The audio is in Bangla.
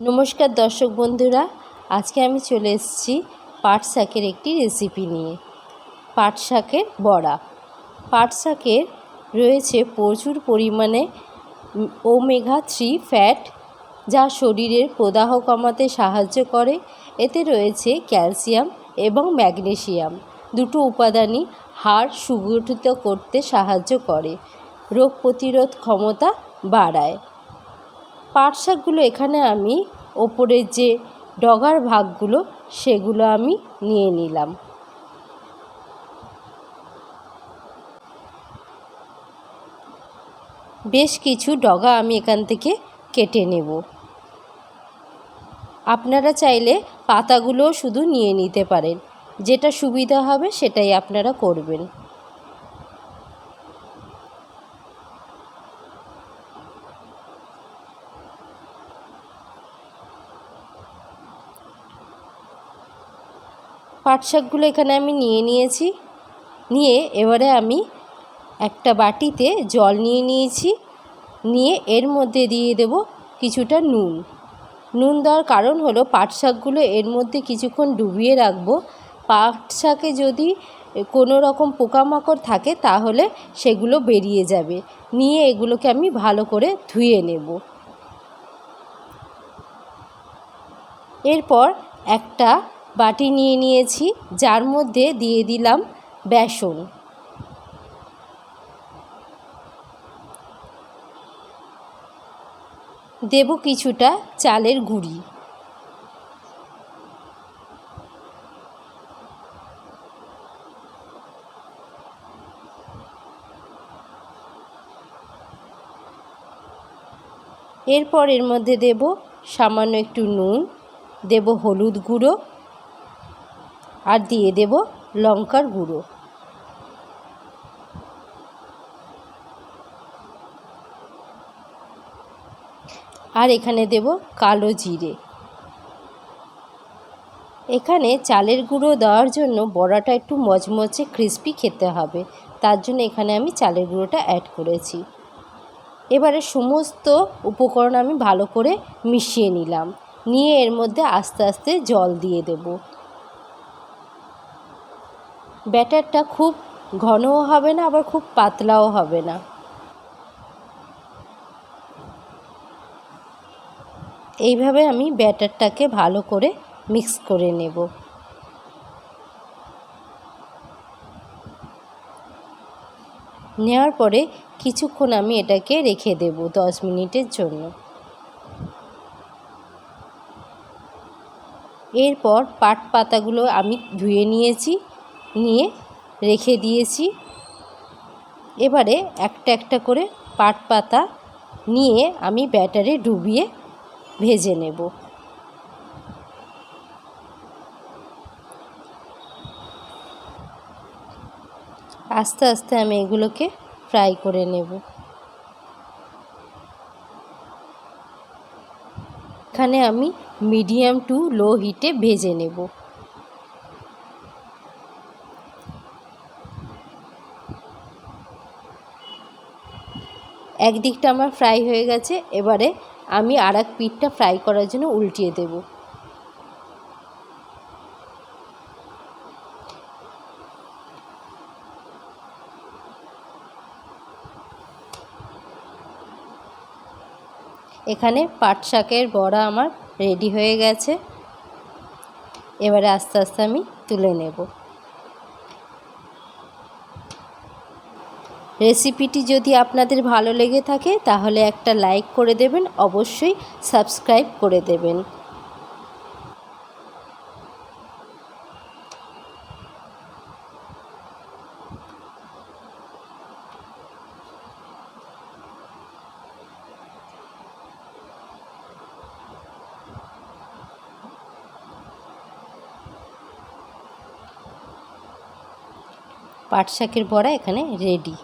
নমস্কার দর্শক বন্ধুরা, আজকে আমি চলে এসেছি পাট শাকের একটি রেসিপি নিয়ে। পাট শাকের বড়া। পাট শাকের রয়েছে প্রচুর পরিমাণে ওমেগা থ্রি ফ্যাট যা শরীরের প্রদাহ কমাতে সাহায্য করে। এতে রয়েছে ক্যালসিয়াম এবং ম্যাগনেশিয়াম দুটো উপাদানই হাড় সুগঠিত করতে সাহায্য করে। রোগ প্রতিরোধ ক্ষমতা বাড়ায়। পাট শাকগুলো এখানে আমি ওপরের যে ডগার ভাগগুলো, সেগুলো আমি নিয়ে নিলাম। বেশ কিছু ডগা আমি এখান থেকে কেটে নেব। আপনারা চাইলে পাতাগুলো শুধু নিয়ে নিতে পারেন। যেটা সুবিধা হবে সেটাই আপনারা করবেন। পাট শাকগুলো এখানে আমি নিয়ে নিয়েছি। নিয়ে এবারে আমি একটা বাটিতে জল নিয়ে নিয়েছি। নিয়ে এর মধ্যে দিয়ে দেব কিছুটা নুন। নুন দেওয়ার কারণ হলো পাট শাকগুলো এর মধ্যে কিছুক্ষণ ডুবিয়ে রাখব। পাট শাকে যদি কোনো রকম পোকামাকড় থাকে তাহলে সেগুলো বেরিয়ে যাবে। নিয়ে এগুলোকে আমি ভালো করে ধুয়ে নেব। এরপর একটা বাটি নিয়ে নিয়েছি, যার মধ্যে দিয়ে দিলাম বেসন। দেব কিছুটা চালের গুঁড়ি। এরপর এর মধ্যে দেব সামান্য একটু নুন, দেব হলুদ গুঁড়ো আর দিয়ে দেব লঙ্কার গুঁড়ো। আর এখানে দেব কালো জিরে। এখানে চালের গুঁড়ো দেওয়ার জন্য বড়াটা একটু মচমচে ক্রিস্পি খেতে হবে। তার জন্য এখানে আমি চালের গুঁড়োটা অ্যাড করেছি। এবারে সমস্ত উপকরণ আমি ভালো করে মিশিয়ে নিলাম। নিয়ে এর মধ্যে আস্তে আস্তে জল দিয়ে দেব। ব্যাটারটা খুব ঘনও হবে না, আবার খুব পাতলাও হবে না। এইভাবে আমি ব্যাটারটাকে ভালো করে মিক্স করে নেব। নেওয়ার পরে কিছুক্ষণ আমি এটাকে রেখে দেব দশ মিনিটের জন্য। এরপর পাট পাতাগুলো আমি ধুয়ে নিয়েছি। নিয়ে রেখে দিয়েছি। এবারে একটা একটা করে পাট পাতা নিয়ে আমি ব্যাটারে ডুবিয়ে ভেজে নেব। আস্তে আস্তে আমি এগুলোকে ফ্রাই করে নেব। এখানে আমি মিডিয়াম টু লো হিটে ভেজে নেব। একদিকটা আমার ফ্রাই হয়ে গেছে, এবারে আমি আর এক পিঠটা ফ্রাই করার জন্য উল্টিয়ে দেব। এখানে পাট শাকের বড়া আমার রেডি হয়ে গেছে। এবারে আস্তে আস্তে আমি তুলে নেব। রেসিপিটি যদি আপনাদের ভালো লেগে থাকে, তাহলে একটা লাইক করে দেবেন, অবশ্যই সাবস্ক্রাইব করে দেবেন। পাট শাকের বড়া এখানে রেডি